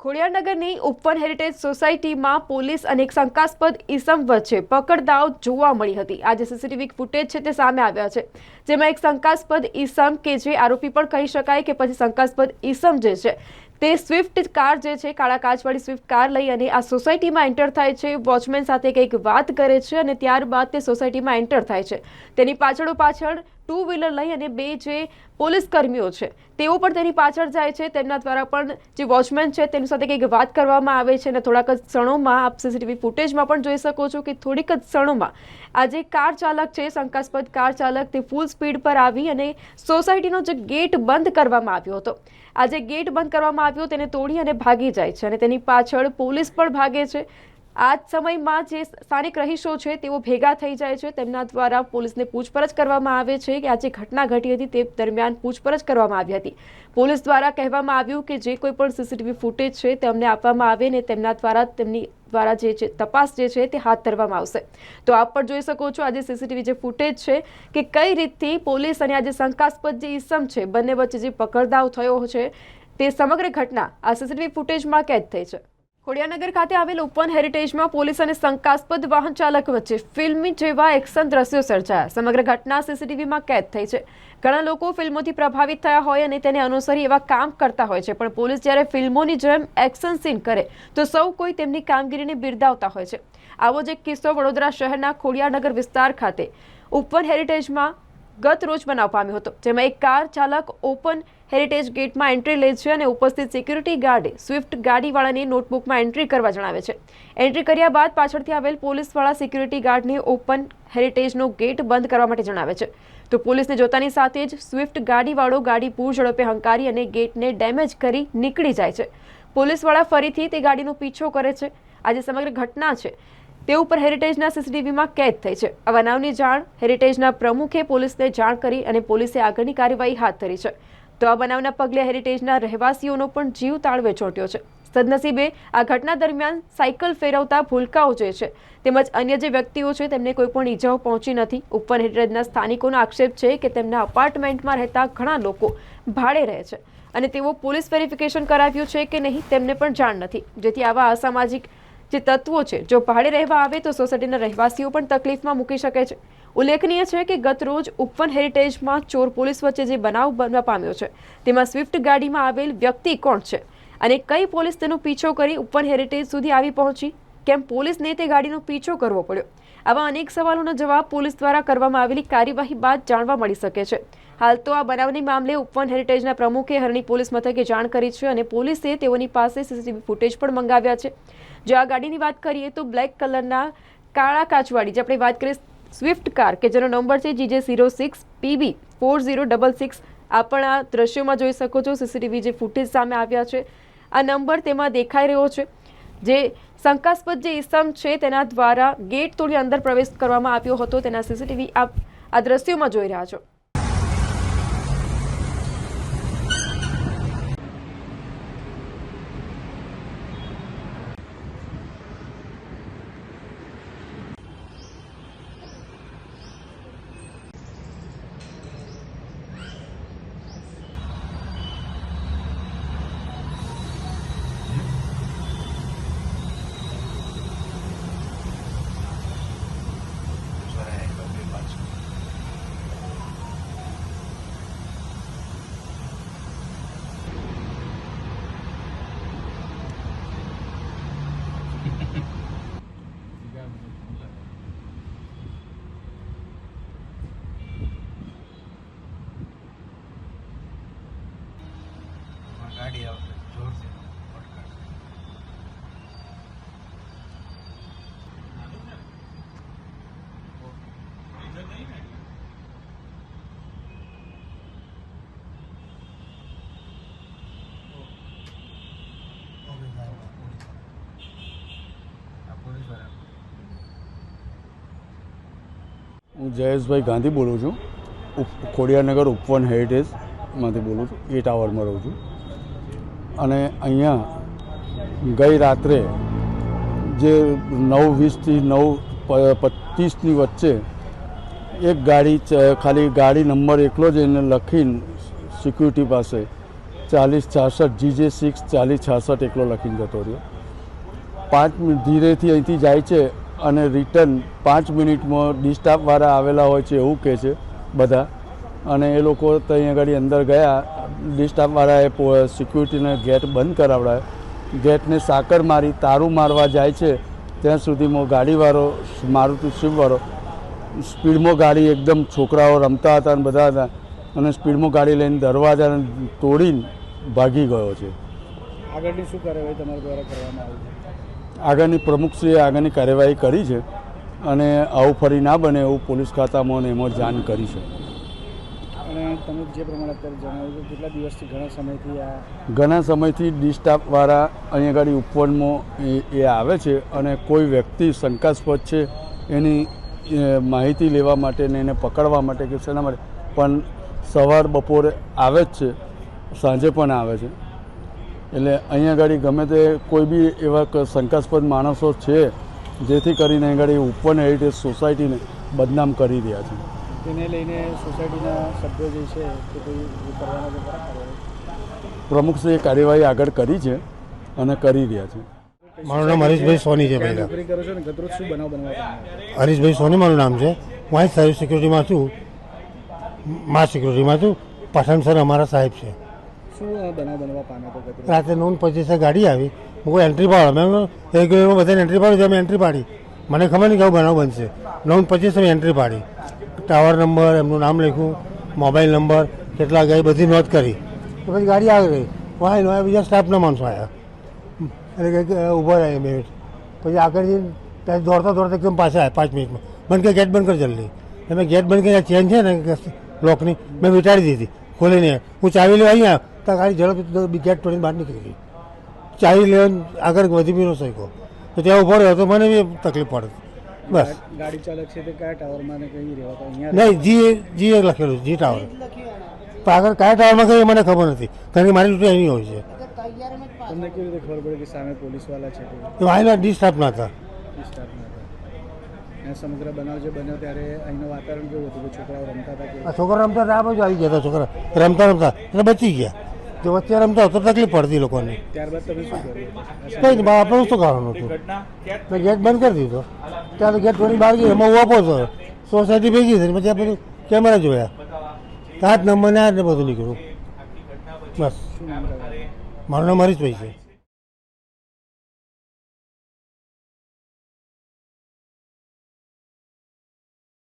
ખોડિયારનગરની open heritage સોસાયટીમાં police અને એક શંકાસ્પદ ઈસમ વચ્ચે પકડદાવ જોવા મળી હતી. આજે સીસીટીવી ફૂટેજ છે તે સામે આવ્યા છે. જેમાં એક શંકાસ્પદ ઈસમ કે જે આરોપી પણ કહી શકાય કે પછી શંકાસ્પદ ઈસમ જે છે તે સ્વિફ્ટ કાર જે છે, કાળા કાચવાળી સ્વિફ્ટ કાર લઈ અને આ સોસાયટીમાં એન્ટર થાય છે. વોચમેન સાથે કંઈક વાત કરે છે અને ત્યારબાદ તે સોસાયટીમાં એન્ટર થાય છે. તેની પાછળો પાછળ ટુ વ્હીલર લઈ અને બે જે પોલીસ કર્મીઓ છે, તેઓ પણ તેની પાછળ જાય છે. તેમના દ્વારા પણ જે વોચમેન છે, તેની સાથે કંઈક વાત કરવામાં આવે છે અને થોડાક જ ક્ષણોમાં આપ સીસીટીવી ફૂટેજમાં પણ જોઈ શકો છો કે થોડીક જ ક્ષણોમાં આ જે કાર ચાલક છે, શંકાસ્પદ કાર ચાલક, તે ફૂલ સ્પીડ પર આવી અને સોસાયટીનો જે ગેટ બંધ કરવામાં આવ્યો હતો. આ જે ગેટ બંધ કરવામાં આવ્યો તેને તોડી અને ભાગી જાય છે અને તેની પાછળ પોલીસ પણ ભાગે છે. આ જ સમયમાં જે સ્થાનિક રહીશો છે તેઓ ભેગા થઈ જાય છે. તેમના દ્વારા પોલીસને પૂછપરછ કરવામાં આવે છે કે આ જે ઘટના ઘટી હતી તે દરમિયાન પૂછપરછ કરવામાં આવી હતી. પોલીસ દ્વારા કહેવામાં આવ્યું કે જે કોઈ પણ સીસીટીવી ફૂટેજ છે તેમને આપવામાં આવે ને તેમના દ્વારા તેમની દ્વારા જે છે તપાસ જે છે તે હાથ ધરવામાં આવશે. તો આપ પણ જોઈ શકો છો આજે સીસીટીવી જે ફૂટેજ છે કે કઈ રીતથી પોલીસ અને આજે શંકાસ્પદ જે ઈસમ છે, બંને વચ્ચે જે પકડદાવ થયો છે તે સમગ્ર ઘટના આ સીસીટીવી ફૂટેજમાં કેદ થઈ છે. ખોડિયાનગર ખાતે આવેલ ઓપન હેરિટેજમાં પોલીસ અને શંકાસ્પદ વાહન ચાલક વચ્ચે ફિલ્મી જેવા એક્શન દ્રશ્યો સર્જાયા. સમગ્ર ઘટના સીસીટીવીમાં કેદ થઈ છે. ઘણા લોકો ફિલ્મોથી પ્રભાવિત થયા હોય અને તેને અનુસરી એવા કામ કરતા હોય છે, પણ પોલીસ જ્યારે ફિલ્મોની જેમ એક્શન સીન કરે, તો સૌ કોઈ તેમની કામગીરીને બિરદાવતા હોય છે. આવો જ એક કિસ્સો વડોદરા શહેરના ખોડિયાનગર વિસ્તાર ખાતે ઓપન હેરિટેજમાં ગત રોજ બનાવ પામ્યો હતો, જેમાં એક કાર ચાલક ઓપન હેરિટેજ ગેટમાં એન્ટ્રી લે છે અને ઉપસ્થિત સિક્યુરિટી ગાર્ડે સ્વિફ્ટ ગાડીવાળાની નોટબુકમાં એન્ટ્રી કરવા જણાવે છે. એન્ટ્રી કર્યા બાદ પાછળથી આવેલ પોલીસવાળા સિક્યુરિટી ગાર્ડને ઓપન હેરિટેજનો ગેટ બંધ કરવા માટે જણાવે છે. તો પોલીસને જોતાની સાથે જ સ્વિફ્ટ ગાડીવાળો ગાડી પૂર ઝડપે હંકારી અને ગેટને ડેમેજ કરી નીકળી જાય છે. પોલીસવાળા ફરીથી તે ગાડીનો પીછો કરે છે. આજે સમગ્ર ઘટના છે. તે ઉપર હેરિટેજના સીસીટીવીમાં કેદ થઈ છે. આ બનાવની જાણ હેરિટેજના પ્રમુખે પોલીસને જાણ કરી અને પોલીસે આગળની કાર્યવાહી હાથ ધરી છે. તો આ બનાવના પગલે હેરિટેજના રહેવાસીઓનો પણ જીવ તાળવે ચોંટ્યો છે. સદનસીબે આ ઘટના દરમિયાન સાયકલ ફેરવતા ભૂલકાઓ જે છે, તેમજ અન્ય જે વ્યક્તિઓ છે, તેમને કોઈ પણ ઈજાઓ પહોંચી નથી. ઉપર હેરિટેજના સ્થાનિકોનો આક્ષેપ છે કે તેમના અપાર્ટમેન્ટમાં રહેતા ઘણા લોકો ભાડે રહે છે. અને તેઓ પોલીસ વેરિફિકેશન કરાવ્યું છે કે નહીં, તેમને પણ જાણ નથી. જેથી આવા અસામાજિક જે તત્વો છે. જો ભાડે રહેવા આવે તો સોસાયટીના રહેવાસીઓ પણ તકલીફમાં મૂકી શકે છે. ઉલ્લેખનીય છે કે ગત રોજ ઉપવન હેરિટેજમાં ચોર પોલીસ વચ્ચે જે બનાવ બનવા પામ્યો છે, તેમાં સ્વિફ્ટ ગાડીમાં આવેલ વ્યક્તિ કોણ છે અને કઈ પોલીસ તેનો પીછો કરી ઉપવન હેરિટેજ સુધી આવી પહોંચી? કેમ પોલીસને તે ગાડીનો પીછો કરવો પડ્યો? આવા અનેક સવાલોનો જવાબ પોલીસ દ્વારા કરવામાં આવેલી કાર્યવાહી બાદ જાણવા મળી શકે છે. હાલ તો આ બનાવની મામલે ઉપવન હેરિટેજના પ્રમુખે હરણી પોલીસ મથકે જાણ કરી છે અને પોલીસે તેઓની પાસે સીસીટીવી ફૂટેજ પણ મંગાવ્યા છે. જો આ ગાડીની વાત કરીએ તો બ્લેક કલરના કાળા કાચવાળી જે આપણે વાત કરીએ સ્વિફ્ટ કાર, કે જેનો નંબર છે GJ zero six PB four zero double six આ પણ આ દ્રશ્યોમાં જોઈ શકો છો. સીસીટીવી જે ફૂટેજ સામે આવ્યા છે. આ નંબર તેમાં દેખાઈ રહ્યો છે. જે શંકાસ્પદ જે ઇસમ છે તેના દ્વારા ગેટ તોડી અંદર પ્રવેશ કરવામાં આવ્યો હતો. તેના સીસીટીવી આપ આ દ્રશ્યોમાં જોઈ રહ્યા છો ગાડી આવશે જોરથી પડકારશે. આ પોલીસવાળા. હું જયેશભાઈ ગાંધી બોલું છું. ઉપ, ખોડિયારનગર ઉપવન હેરિટેજમાંથી બોલું છું. એ ટાવરમાં રહું છું. અને અહીંયા ગઈ રાત્રે જે નવ વીસથી નવ પચીસની વચ્ચે એક ગાડી ખાલી ગાડી નંબર એકલો જ એને લખીને સિક્યુરિટી પાસે ચાલીસ છાસઠ, જીજે સિક્સ ચાલીસ છાસઠ એકલો લખીને જતો રહ્યો. પાંચ મિનિટ ધીરેથી અહીંથી જાય છે. અને રિટર્ન પાંચ મિનિટમાં ડિસ્ટાફવાળા આવેલા હોય છે એવું કહે છે બધા. અને એ લોકો ત્યાં આગળ અંદર ગયા ડિસ્ટાફવાળાએ સિક્યુરિટીને ગેટ બંધ કરાવડાય. ગેટને સાકર મારી, તારું મારવા જાય છે, ત્યાં સુધીમાં ગાડીવાળો, મારુતિ સ્વિફ્ટવાળો, સ્પીડમાં ગાડી એકદમ છોકરાઓ રમતા હતા અને બધા હતા, અને સ્પીડમાં ગાડી લઈને દરવાજાને તોડીને ભાગી ગયો છે. આગળની શું કાર્યવાહી તમારા દ્વારા કરવામાં આવી છે? આગળની પ્રમુખશ્રીએ આગળની કાર્યવાહી કરી છે અને આવું ફરી ના બને એવું પોલીસ ખાતામાં અને એમાં જાણ કરી છે. અને તમે જે પ્રમાણે અત્યારે જણાવ્યું કે કેટલા દિવસથી ઘણા સમયથી આ ઘણા સમયથી ડિસ્ટાફવાળા અહીંયા આગળ ઉપવનમાં એ એ આવે છે અને કોઈ વ્યક્તિ શંકાસ્પદ છે એની માહિતી લેવા માટે ને એને પકડવા માટે કે શેના માટે પણ સવાર બપોરે આવે જ છે સાંજે પણ આવે છે. એટલે અહીંયા આગળ ગમે તે કોઈ બી એવા શંકાસ્પદ માણસો છે જેથી કરીને અહીં આગળ ઉપવન હેરિટેજ સોસાયટીને બદનામ કરી રહ્યા છે. તેને લઈને સોસાયટીના સભ્યો જે છે તે કોઈ પ્રમુખશ્રીએ કાર્યવાહી આગળ કરી છે અને કરી રહ્યા છે. મારું નામ હરીશભાઈ સોની છે ભાઈ. પહેલાં? હરીશભાઈ સોની મારું નામ છે. હું અહીં સર્વિસ સિક્યુરિટીમાં છું. મા સિક્યુરિટીમાં છું. પઠાણ સર અમારા સાહેબ છે. શું બનાવ બનવા રાતે નોન પચીસે ગાડી આવી. હું એન્ટ્રી પાડો. મેં કહ્યું, એ કહ્યું એમાં બધાને એન્ટ્રી પાડી અમે એન્ટ્રી પાડી. મને ખબર નહીં કે આવું બનાવ બનશે. નોન પચીસે મેં એન્ટ્રી પાડી. ટાવર નંબર એમનું નામ લખ્યું મોબાઈલ નંબર કેટલા ગઈ બધી નોંધ કરી. તો પછી ગાડી આવી ગઈ. વાહ નો બીજા સ્ટાફના માણસો આવ્યા એટલે કંઈક ઊભા રહ્યા બે મિનિટ. પછી આગળ જઈને ત્યાં દોડતા દોડતા એકદમ પાછા આવ્યા પાંચ મિનિટમાં? બંધ કરી ગેટ બંધ કર જલ્દી. એટલે ગેટ બંધ કરી ચેન છે ને લોકની મેં વિટાડી દીધી. ખોલીને. હું ચાવી લેવા અહીંયા. તો ગાડી ઝડપ ગેટ તોડીને બહાર નીકળી ગઈ. ચાવી લેવન આગળ વધી બી ન શક્યો. તો ત્યાં ઊભો રહ્યો તો મને બી તકલીફ પડે. બસ. ગાડી ચાલક છે તે કયા ટાવરમાં ને નહીં જી જી એ લખેલું જી ટાવર પણ આગળ કયા ટાવરમાં કઈ એ મને ખબર નથી. કારણ કે મારી ડ્યુટી અહીં હોય છે. તમને કેવી રીતે ખબર પડે કે સામે પોલીસવાળા છે તે એ વાયના ડી સ્ટાફના હતા. સમગ્ર બનાવ જે બન્યો ત્યારે અહીંનું વાતાવરણ કેવું હતું? કે છોકરાઓ રમતા હતા છોકરા રમતા હતા આ બાજુ આવી ગયા હતા છોકરા. રમતા રમતા એટલે બચી ગયા. જો વચ્ચે રમતા તો તકલીફ પડતી લોકોને. ત્યારબાદ તમે શું કર્યું? કંઈ નહીં બા આપણે શું કરવાનું હતું? મેં ગેટ બંધ કરી દીધો. ત્યાં તો ગેટ થોડી બહાર ગઈ એમાં હું આપો હતો સોસાયટી ભેગી થઈ પછી આપણે કેમેરા જોયા. સાત નંબર ને આ બધું નીકળ્યું બસ. શું મારું નામ હરીશભાઈ છે